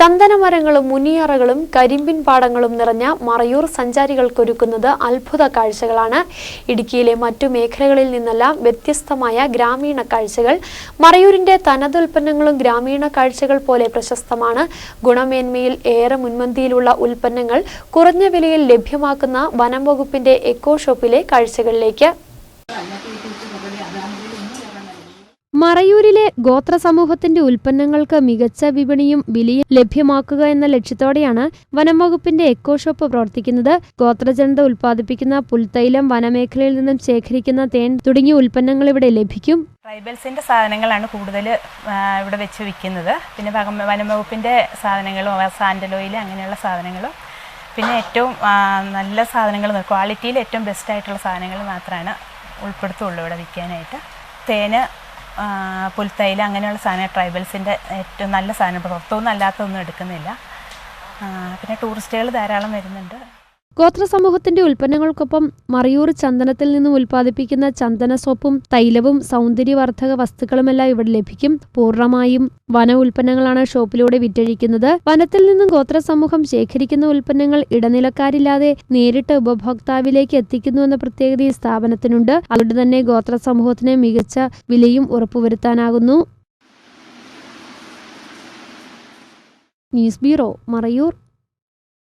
ചന്ദനമരങ്ങളും മുനിയറകളും കരിമ്പിൻ പാടങ്ങളും നിറഞ്ഞ മറയൂർ സഞ്ചാരികൾക്കൊരുക്കുന്നത് അത്ഭുത കാഴ്ചകളാണ്. ഇടുക്കിയിലെ മറ്റു മേഖലകളിൽ നിന്നെല്ലാം വ്യത്യസ്തമായ ഗ്രാമീണ കാഴ്ചകൾ. മറയൂരിന്റെ തനതുൽപ്പന്നങ്ങളും ഗ്രാമീണ കാഴ്ചകൾ പോലെ പ്രശസ്തമാണ്. ഗുണമേന്മയിൽ ഏറെ മുൻപന്തിയിലുള്ള ഉൽപ്പന്നങ്ങൾ കുറഞ്ഞ വിലയിൽ ലഭ്യമാക്കുന്ന വനം വകുപ്പിന്റെ എക്കോ ഷോപ്പിലെ കാഴ്ചകളിലേക്ക് മറയൂരിലെ ഗോത്ര സമൂഹത്തിന്റെ ഉൽപ്പന്നങ്ങൾക്ക് മികച്ച വിപണിയും വിലയും ലഭ്യമാക്കുക എന്ന ലക്ഷ്യത്തോടെയാണ് വനം വകുപ്പിന്റെ എക്കോ ഷോപ്പ് പ്രവർത്തിക്കുന്നത്. ഗോത്രജനത ഉൽപ്പാദിപ്പിക്കുന്ന പുൽത്തൈലം വനമേഖലയിൽ നിന്നും ശേഖരിക്കുന്ന തേൻ തുടങ്ങിയ ഉൽപ്പന്നങ്ങൾ ഇവിടെ ലഭിക്കും. ട്രൈബൽസിന്റെ സാധനങ്ങളാണ് കൂടുതൽ ഇവിടെ വെച്ച് വിൽക്കുന്നത്. പിന്നെ വനംവകുപ്പിന്റെ സാധനങ്ങളും സാൻഡലോയിൽ അങ്ങനെയുള്ള സാധനങ്ങളും. പിന്നെ ഏറ്റവും നല്ല സാധനങ്ങൾ ക്വാളിറ്റിയിൽ ഏറ്റവും ബെസ്റ്റ് ആയിട്ടുള്ള സാധനങ്ങൾ മാത്രമാണ് ഉൾപ്പെടുത്തുള്ളൂ ഇവിടെ വിൽക്കാനായിട്ട്. തേന് പുൽത്തൈല അങ്ങനെയുള്ള സാധനം ട്രൈബൽസിന്റെ ഏറ്റവും നല്ല സാധനം. പുറത്തൊന്നും അല്ലാത്തതൊന്നും എടുക്കുന്നില്ല. പിന്നെ ടൂറിസ്റ്റുകൾ ധാരാളം വരുന്നുണ്ട്. ഗോത്ര സമൂഹത്തിന്റെ ഉൽപ്പന്നങ്ങൾക്കൊപ്പം മറയൂർ ചന്ദനത്തിൽ നിന്നും ഉൽപ്പാദിപ്പിക്കുന്ന ചന്ദന സോപ്പും തൈലവും സൗന്ദര്യവർദ്ധക വസ്തുക്കളുമെല്ലാം ഇവിടെ ലഭിക്കും. പൂർണമായും വന ഉൽപ്പന്നങ്ങളാണ് ഷോപ്പിലൂടെ വിറ്റഴിക്കുന്നത്. വനത്തിൽ നിന്നും ഗോത്ര സമൂഹം ശേഖരിക്കുന്ന ഉൽപ്പന്നങ്ങൾ ഇടനിലക്കാരില്ലാതെ നേരിട്ട് ഉപഭോക്താവിലേക്ക് എത്തിക്കുന്നുവെന്ന പ്രത്യേകത ഈ സ്ഥാപനത്തിനുണ്ട്. അതുകൊണ്ട് തന്നെ ഗോത്ര സമൂഹത്തിന് മികച്ച വിലയും ഉറപ്പുവരുത്താനാകുന്നു. News bureau Marayur.